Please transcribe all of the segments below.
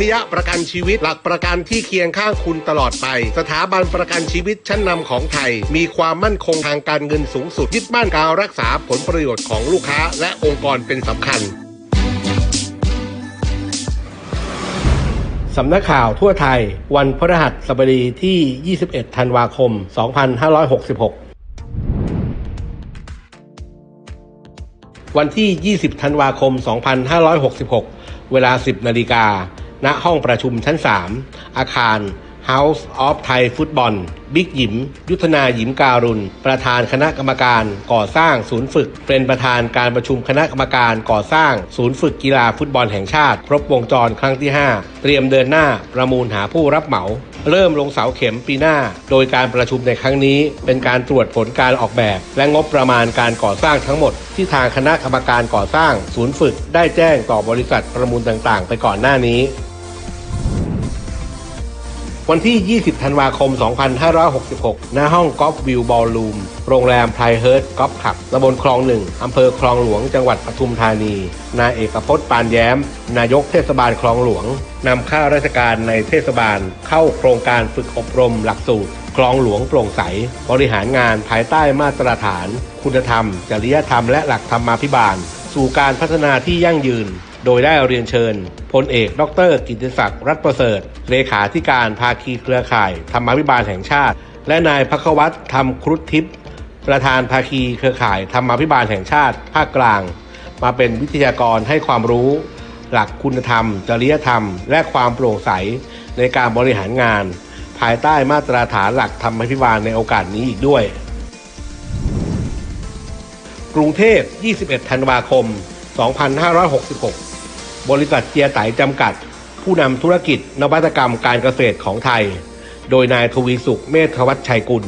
พยประกันชีวิตหลักประกันที่เคียงข้างคุณตลอดไป สถาบันประกันชีวิตชั้นนำของไทย มีความมั่นคงทางการเงินสูงสุดยึดมั่นการรักษาผลประโยชน์ของลูกค้า และองค์กรเป็นสำคัญสำนักข่าวทั่วไทย วันพฤหัสบดีที่ 21 ธันวาคม 2566วันที่ 20 ธันวาคม 2566 เวลา 10 นาฬิกา ณห้องประชุมชั้น 3 อาคาร House of Thai Football บิ๊กหยิม ยุทธนาหยิมการุณ ประธานคณะกรรมการก่อสร้างศูนย์ฝึก เป็นประธานการประชุมคณะกรรมการก่อสร้างศูนย์ฝึกกีฬาฟุตบอลแห่งชาติ ครบวงจรครั้งที่ 5 เตรียมเดินหน้าประมูลหาผู้รับเหมา เริ่มลงเสาเข็มปีหน้า โดยการประชุมในครั้งนี้ เป็นการตรวจผลการออกแบบ และงบประมาณการก่อสร้างทั้งหมด ที่ทางคณะกรรมการก่อสร้างศูนย์ฝึก ได้แจ้งต่อบริษัทประมูลต่างๆ ไปก่อนหน้านี้ วันที่ 20 ธันวาคม 2566 ณ ห้องกอล์ฟวิวบอลลูม โรงแรมไพรเฮิร์ตกอล์ฟคลับตำบลคลองหนึ่งอำเภอคลองหลวง จังหวัดปทุมธานี นายเอกพจน์ปานแย้ม นายกเทศบาลคลองหลวง นำข้าราชการในเทศบาล เข้าโครงการฝึกอบรมหลักสูตรคลองหลวงโปร่งใส บริหารงานภายใต้มาตรฐาน คุณธรรม จริยธรรมและหลักธรรมาภิบาล สู่การพัฒนาที่ยั่งยืน โดยได้เรียนเชิญพลเอก ดร กิติศักดิ์รัตประเสริฐ เลขาธิการภาคีเครือข่าย ธรรมาภิบาลแห่งชาติ และนายพักวัตรธรรมครุฑทิพย์ประธานภาคีเครือข่าย ธรรมาภิบาลแห่งชาติ ภาคกลาง มาเป็นวิทยากรให้ความรู้ หลักคุณธรรม จริยธรรม และความโปร่งใสในการบริหารงาน ภายใต้มาตรฐานหลักธรรมาภิบาลในโอกาสนี้อีกด้วย กรุงเทพ 21 ธันวาคม 2566 บริษัทเจียไตจำกัด ผู้นำธุรกิจนวัตกรรมการเกษตรของไทย โดยนายทวีสุขเมธวัชชัยกุล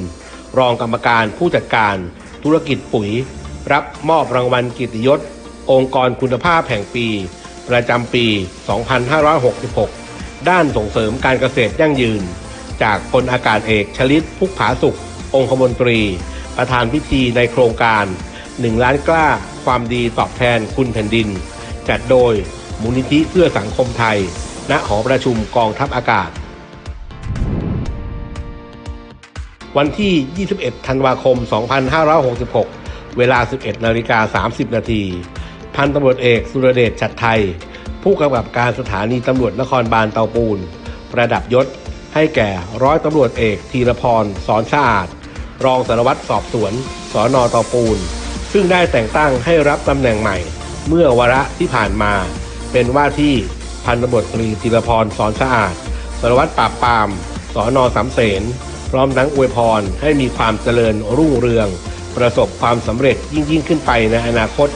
รองกรรมการผู้จัดการธุรกิจปุ๋ย รับมอบรางวัลกิติยศ องค์กรคุณภาพแห่งปี ประจำปี 2566 ด้านส่งเสริมการเกษตรยั่งยืน จากพลอากาศเอกชลิตพุกผาสุข องคมนตรี ประธานพิธีในโครงการ 1 ล้านกล้า ความดีตอบแทนคุณแผ่นดิน จัดโดยมูลนิธิเพื่อสังคมไทย ณ หอประชุมกองทัพอากาศ วันที่ 21 ธันวาคม 2566 เวลา 11 นาฬิกา 30 นาที พันตำรวจเอกสุรเดช ชัดไทย ผู้กำกับการสถานีตำรวจนครบาลเตาปูน ประดับยศให้แก่ร้อยตำรวจเอกธีรพร สอนสะอาดรองสารวัตรสอบสวน สอนอเตาปูน ซึ่งได้แต่งตั้งให้รับตำแหน่งใหม่ เมื่อวาระที่ผ่านมา เป็นว่าที่พันตำรวจตรีธีรพรสอนสะอาดสารวัตรปราบปรามสอนอสามเสนพร้อมทั้งอวยพรให้มีความเจริญรุ่งเรือง ประสบความสำเร็จยิ่งยิ่งขึ้นไปในอนาคต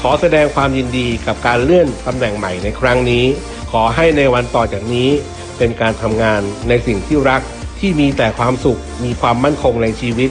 ขอแสดงความยินดีกับการเลื่อนตำแหน่งใหม่ในครั้งนี้ ขอให้ในวันต่อจากนี้ เป็นการทำงานในสิ่งที่รักที่มีแต่ความสุข มีความมั่นคงในชีวิต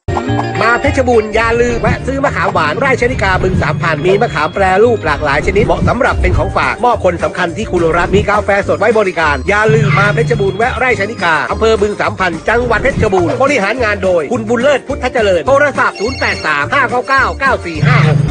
มาเพชรบูรณ์อย่าลืมแวะซื้อมะขามหวานไร่ชนิกาบึงสามพันมีมะขามแปรรูปหลากหลายชนิดเหมาะสำหรับเป็นของฝากมอบคนสำคัญที่คุณรักมีกาแฟสดไว้บริการ อย่าลืมมาเพชรบูรณ์แวะไร่ชนิกาอำเภอบึงสามพันจังหวัดเพชรบูรณ์บริหารงานโดย คุณบุญเลิศพุทธเจริญโทรศัพท์ 083 599 9456